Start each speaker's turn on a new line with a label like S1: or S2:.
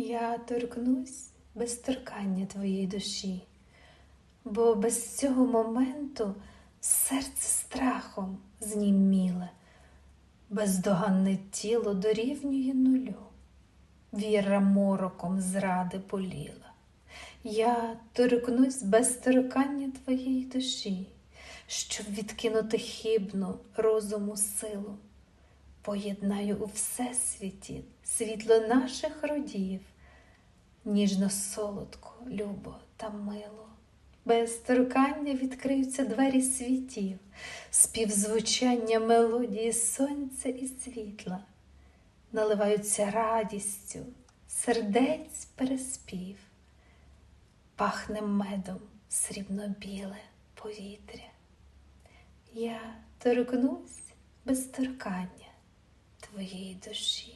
S1: Я торкнусь без торкання твоєї душі, бо без цього моменту серце страхом зніміле, бездоганне тіло дорівнює нулю, віра мороком зради поліла. Я торкнусь без торкання твоєї душі, щоб відкинути хибну розуму силу. Поєднаю у всесвіті світло наших родів, ніжно солодко, любо та мило. Без торкання відкриються двері світів, співзвучання мелодії сонця і світла, наливаються радістю, сердець переспів, пахне медом срібно-біле повітря. Я торкнусь без торкання твоєї душі.